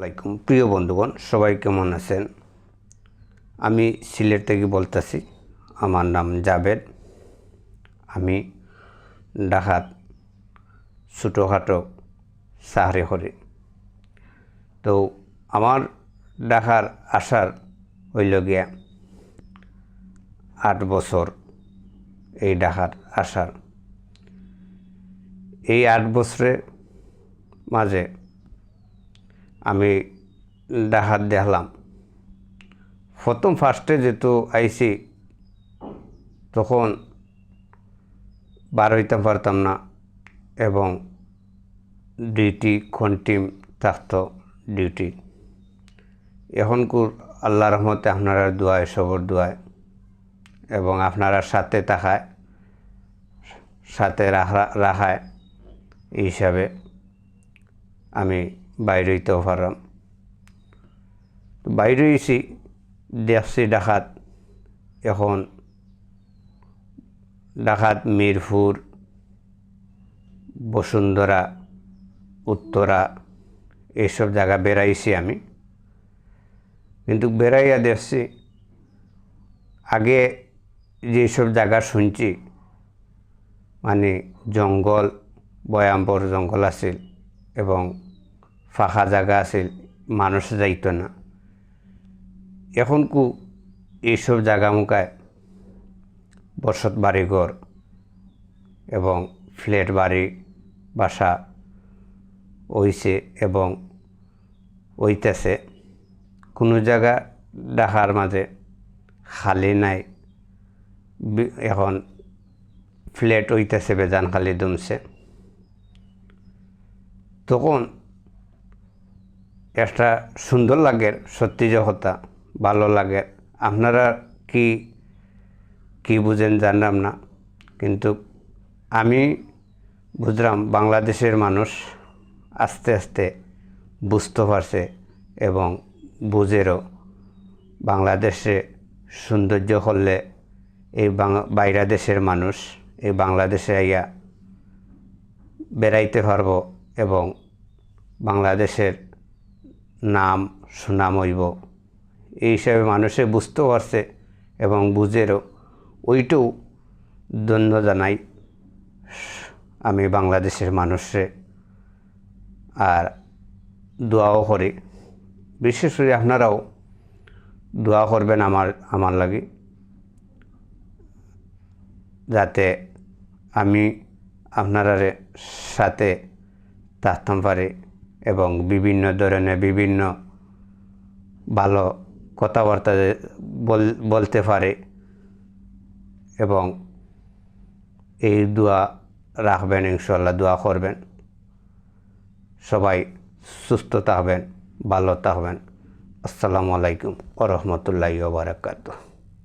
আলাইকুম। প্রিয় বন্ধুগণ, সবাই কেমন আছেন? আমি সিলেট থেকে বলতেছি, আমার নাম জাবেদ। আমি ডাকাত, ছোটোখাটো চাকরি করি তো আমার ডাকার আসার হইল গিয়া আট বছর এই ডাকার আসার। এই আট বছরের মাঝে আমি ডাহাত দেখলাম। প্রথম ফার্স্টে যেহেতু আইসি, তখন বার হইতে পারতাম না এবং ডিউটি কন্টিম থাকতো ডিউটি এখন কুর আল্লাহ রহমতে আপনারা দোয়ায়, সবর দোয়ায় এবং আপনারা সাথে থাকায়, সাথে রাখা রাখায়, এই হিসাবে আমি বাইরে হইতেও পারলাম বাইরে হয়েছি দেখছি ডাকাত এখন ডাকাত মিরপুর বসুন্ধরা উত্তরা এইসব জায়গা বেড়াইছি আমি। কিন্তু বেড়াইয়া দেখছি আগে যেসব জায়গা শুনছি মানে জঙ্গল বয়াম্বর জঙ্গল আছিল এবং ফাঁকা জায়গা আছিল মানুষ যাইত না। এখন কু এইসব জায়গা মুখায় বসত বাড়িঘর এবং ফ্ল্যাট বাড়ি, বাসা হইছে এবং হইতেছে। কোনো জায়গা ডাকার মাঝে খালি নাই এখন ফ্ল্যাট হইতেছে, বেজান খালি দমছে। তখন একটা সুন্দর লাগে, সত্যি কথা, ভালো লাগে। আপনারা কি কি বুঝেন জানলাম না, কিন্তু আমি বুঝলাম বাংলাদেশের মানুষ আস্তে আস্তে বুঝতে পারছে এবং বুঝেরও। বাংলাদেশে সৌন্দর্য করলে এই বাইরা দেশের মানুষ এই বাংলাদেশে আইয়া বেড়াইতে পারব এবং বাংলাদেশের নাম সুনাম হইব। এই হিসাবে মানুষে বুঝতেও পারছে এবং বুঝেরও ওইটাও দ্বন্দ্ব জানাই আমি বাংলাদেশের মানুষে। আর দোয়াও করি। বিশেষ করে আপনারাও দোয়া করবেন আমার আমার লাগে। যাতে আমি আপনার সাথে থাকতাম পারি। এবং বিভিন্ন ধরনের বিভিন্ন ভালো কথাবার্তা বল- বলতে পারে এবং এই দোয়া রাখবেন ইনশাল্লাহ দোয়া করবেন। সবাই সুস্থ থাকবেন ভালো থাকবেন। আসসালামু আলাইকুম ও রহমতুল্লাহি